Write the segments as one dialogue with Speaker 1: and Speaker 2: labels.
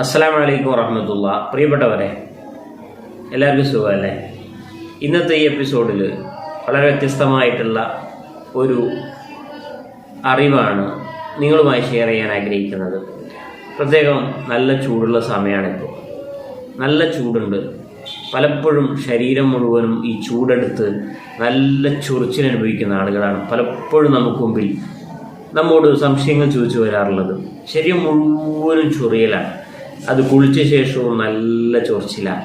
Speaker 1: അസ്സലാമു വലൈക്കും വറഹമത്തുള്ള പ്രിയപ്പെട്ടവരെ എല്ലാവർക്കും സുഖമല്ലേ? ഇന്നത്തെ ഈ എപ്പിസോഡിൽ വളരെ വ്യത്യസ്തമായിട്ടുള്ള ഒരു അറിവാണ് നിങ്ങളുമായി ഷെയർ ചെയ്യാൻ ആഗ്രഹിക്കുന്നത്. പ്രത്യേകം നല്ല ചൂടുള്ള സമയമാണിപ്പോൾ നല്ല ചൂടുണ്ട്. പലപ്പോഴും ശരീരം മുഴുവനും ഈ ചൂടെടുത്ത് നല്ല ചൊറിച്ചിൽ അനുഭവിക്കുന്ന ആളുകളാണ് പലപ്പോഴും നമുക്ക് മുമ്പിൽ നമ്മോട് സംശയങ്ങൾ ചോദിച്ചു വരാറുള്ളത്. ശരീരം മുഴുവനും ചൊറിയലാണ്. അത് കുളിച്ച ശേഷവും നല്ല ചൊറിച്ചില.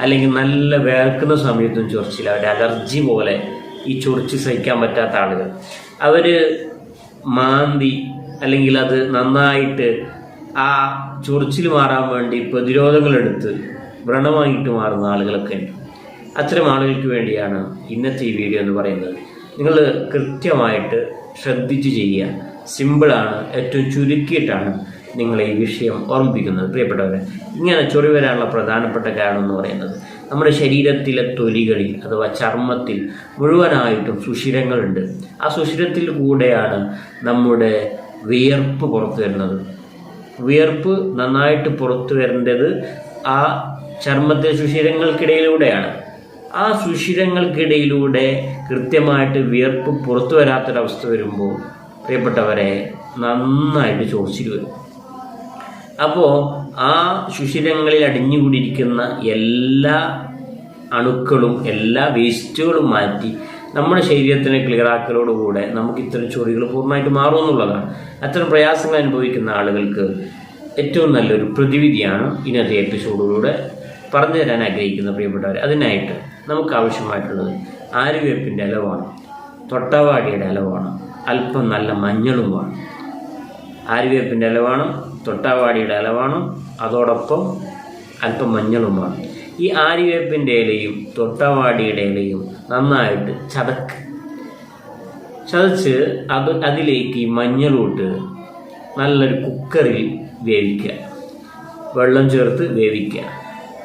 Speaker 1: അല്ലെങ്കിൽ നല്ല വേർക്കുന്ന സമയത്തും ചൊറിച്ചില. ഒരു അലർജി പോലെ ഈ ചൊറിച്ച് സഹിക്കാൻ പറ്റാത്ത ആളുകൾ അവർ മാന്തി അല്ലെങ്കിൽ അത് നന്നായിട്ട് ആ ചൊറിച്ചിൽ മാറാൻ വേണ്ടി പ്രതിരോധങ്ങളെടുത്ത് വ്രണമായിട്ട് മാറുന്ന ആളുകളൊക്കെ ഉണ്ട്. അത്തരം ആളുകൾക്ക് വേണ്ടിയാണ് ഇന്നത്തെ ഈ വീഡിയോ എന്ന് പറയുന്നത്. നിങ്ങൾ കൃത്യമായിട്ട് ശ്രദ്ധിച്ച് ചെയ്യുക. സിമ്പിളാണ്. ഏറ്റവും ചുരുക്കിയിട്ടാണ്. നിങ്ങളെ ഈ വിഷയം ഓർമ്മിപ്പിക്കുന്നത്. പ്രിയപ്പെട്ടവരെ ഇങ്ങനെ ചൊറി വരാനുള്ള പ്രധാനപ്പെട്ട കാരണം എന്ന് പറയുന്നത് നമ്മുടെ ശരീരത്തിലെ തൊലികളിൽ അഥവാ ചർമ്മത്തിൽ മുഴുവനായിട്ടും സുഷിരങ്ങളുണ്ട്. ആ സുഷിരത്തിൽ കൂടെയാണ് നമ്മുടെ വിയർപ്പ് പുറത്തു വരുന്നത്. വിയർപ്പ് നന്നായിട്ട് പുറത്തു വരേണ്ടത് ആ ചർമ്മത്തിലെ സുഷിരങ്ങൾക്കിടയിലൂടെയാണ്. ആ സുഷിരങ്ങൾക്കിടയിലൂടെ കൃത്യമായിട്ട് വിയർപ്പ് പുറത്തു വരാത്തൊരവസ്ഥ വരുമ്പോൾ പ്രിയപ്പെട്ടവരെ നന്നായിട്ട് ചോദിച്ചിട്ട് വരും. അപ്പോൾ ആ ശുഷിരങ്ങളിൽ അടിഞ്ഞുകൂടിയിരിക്കുന്ന എല്ലാ അണുക്കളും എല്ലാ വേസ്റ്റുകളും മാറ്റി നമ്മുടെ ശരീരത്തിനെ ക്ലിയറാക്കലോടുകൂടെ നമുക്ക് ഇത്തരം ചൊറികൾ പൂർണമായിട്ട് മാറുമെന്നുള്ളതാണ്. അത്തരം പ്രയാസങ്ങൾ അനുഭവിക്കുന്ന ആളുകൾക്ക് ഏറ്റവും നല്ലൊരു പ്രതിവിധിയാണ് ഇന്നത്തെ എപ്പിസോഡിലൂടെ പറഞ്ഞു തരാൻ ആഗ്രഹിക്കുന്ന പ്രിയപ്പെട്ടവർ അതിനായിട്ട് നമുക്ക് ആവശ്യമായിട്ടുള്ളത് ആര്യവേപ്പിന്റെ അലവാണ്. തൊട്ടവാടിയുടെ അലവാണ്. അല്പം നല്ല മഞ്ഞളും വേണം ആര്യവേപ്പിന്റെ ഇല വേണം തൊട്ടാവാടിയുടെ ഇല വേണം അതോടൊപ്പം അല്പം മഞ്ഞളുമാണ്. ഈ ആര്യവേപ്പിന്റെ ഇലയും തൊട്ടാവാടിയുടെ ഇലയും നന്നായിട്ട് ചതക്ക്. ചതച്ച് അത് അതിലേക്ക് മഞ്ഞളൂട്ട് നല്ലൊരു കുക്കറിൽ വേവിക്കുക. വെള്ളം ചേർത്ത് വേവിക്കുക.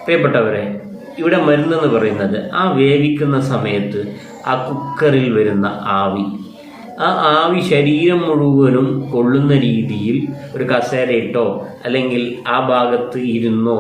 Speaker 1: പ്രിയപ്പെട്ടവരെ ഇവിടെ മരുന്നെന്ന് പറയുന്നത് ആ വേവിക്കുന്ന സമയത്ത് ആ കുക്കറിൽ വരുന്ന ആവി. ആ ആവി ശരീരം മുഴുവനും കൊള്ളുന്ന രീതിയിൽ ഒരു കസേരയിട്ടോ അല്ലെങ്കിൽ ആ ഭാഗത്ത് ഇരുന്നോ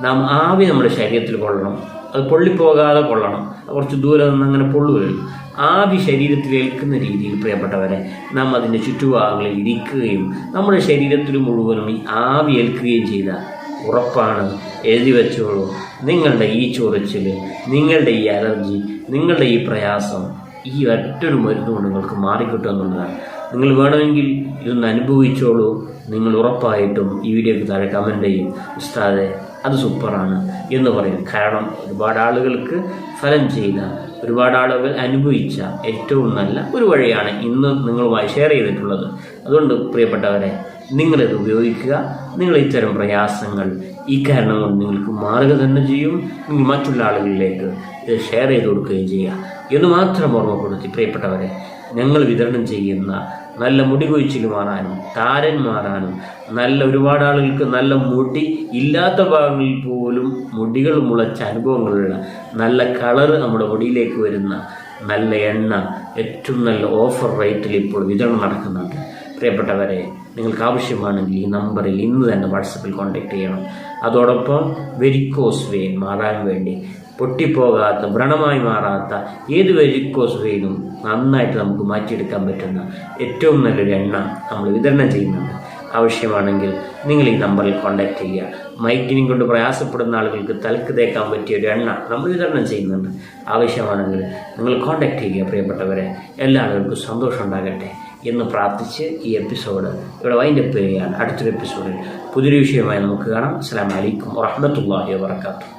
Speaker 1: നാം ആവി നമ്മുടെ ശരീരത്തിൽ കൊള്ളണം. അത് പൊള്ളിപ്പോകാതെ കൊള്ളണം. കുറച്ച് ദൂരെ നിന്ന് അങ്ങനെ പൊള്ളുകയും ആവി ശരീരത്തിൽ ഏൽക്കുന്ന രീതിയിൽ പ്രിയപ്പെട്ടവരെ നാം അതിന്റെ ചുറ്റുഭാഗങ്ങളിൽ ഇരിക്കുകയും നമ്മുടെ ശരീരത്തിൽ മുഴുവനും ഈ ആവി ഏൽക്കുകയും ചെയ്താൽ ഉറപ്പാണ്. എഴുതി വെച്ചോളൂ. നിങ്ങളുടെ ഈ ചൊറിച്ചിൽ നിങ്ങളുടെ ഈ അലർജി നിങ്ങളുടെ ഈ പ്രയാസം ഈ ഒറ്റൊരു മരുന്നുകൊണ്ട് നിങ്ങൾക്ക് മാറിക്കിട്ടുമെന്നുള്ളതാണ് നിങ്ങൾ വേണമെങ്കിൽ ഇതൊന്ന് അനുഭവിച്ചോളൂ. നിങ്ങൾ ഉറപ്പായിട്ടും ഈ വീഡിയോയ്ക്ക് താഴെ കമന്റ് ചെയ്യും. ഉസ്താദെ അത് സൂപ്പറാണ് എന്ന് പറയും. കാരണം ഒരുപാട് ആളുകൾക്ക് ഫലം ചെയ്ത ഒരുപാട് ആളുകൾ അനുഭവിച്ച ഏറ്റവും നല്ല ഒരു വഴിയാണ് ഇന്ന് നിങ്ങളുമായി ഷെയർ ചെയ്തിട്ടുള്ളത്. അതുകൊണ്ട് പ്രിയപ്പെട്ടവരെ നിങ്ങളിത് ഉപയോഗിക്കുക. നിങ്ങൾ ഇത്തരം പ്രയാസങ്ങൾ ഈ കാരണം കൊണ്ട് നിങ്ങൾക്ക് മാറുക തന്നെ ചെയ്യും. മറ്റുള്ള ആളുകളിലേക്ക് ഇത് ഷെയർ ചെയ്ത് കൊടുക്കുകയും ചെയ്യുക. എന്ന് മാത്രം ഓർമ്മപ്പെടുത്തി പ്രിയപ്പെട്ടവരെ ഞങ്ങൾ വിതരണം ചെയ്യുന്ന നല്ല മുടി കൊഴിച്ചിൽ മാറാനും താരൻ മാറാനും നല്ല ഒരുപാട് ആളുകൾക്ക് നല്ല മുടി ഇല്ലാത്ത ഭാഗങ്ങളിൽ പോലും മുടികൾ മുളച്ച അനുഭവങ്ങളുള്ള നല്ല കളറ് നമ്മുടെ മുടിയിലേക്ക് വരുന്ന നല്ല എണ്ണ ഏറ്റവും നല്ല ഓഫർ റേറ്റിൽ ഇപ്പോൾ വിതരണം നടക്കുന്നുണ്ട്. പ്രിയപ്പെട്ടവരെ നിങ്ങൾക്ക് ആവശ്യമാണെങ്കിൽ ഈ നമ്പറിൽ ഇന്ന് തന്നെ വാട്സപ്പിൽ കോൺടാക്ട് ചെയ്യണം. അതോടൊപ്പം വെരിക്കോസ് വെയിൻ മാറാൻ വേണ്ടി പൊട്ടിപ്പോകാത്ത വ്രണമായി മാറാത്ത ഏത് വെരിക്കോസ് വെയിനും നന്നായിട്ട് നമുക്ക് മാറ്റിയെടുക്കാൻ പറ്റുന്ന ഏറ്റവും നല്ലൊരു എണ്ണ നമ്മൾ വിതരണം ചെയ്യുന്നുണ്ട്. ആവശ്യമാണെങ്കിൽ നിങ്ങൾ ഈ നമ്പറിൽ കോൺടാക്ട് ചെയ്യുക. മൈഗ്രീൻ കൊണ്ട് പ്രയാസപ്പെടുന്ന ആളുകൾക്ക് തലക്ക് തേക്കാൻ പറ്റിയ ഒരു എണ്ണ നമ്മൾ വിതരണം ചെയ്യുന്നുണ്ട്. ആവശ്യമാണെങ്കിൽ നിങ്ങൾ കോൺടാക്ട് ചെയ്യുക പ്രിയപ്പെട്ടവരെ. എല്ലാ ആളുകൾക്കും സന്തോഷം ഉണ്ടാകട്ടെ. എന്ന് പ്രാർത്ഥിച്ച് ഈ എപ്പിസോഡ് ഇവിടെ വൈൻഡപ്പ് ചെയ്യുകയാണ്. അടുത്തൊരു എപ്പിസോഡിൽ പുതിയൊരു വിഷയമായി നമുക്ക് കാണാം. അസ്സാം വലൈക്കും വറഹമത്തല്ലാഹി വാത്തു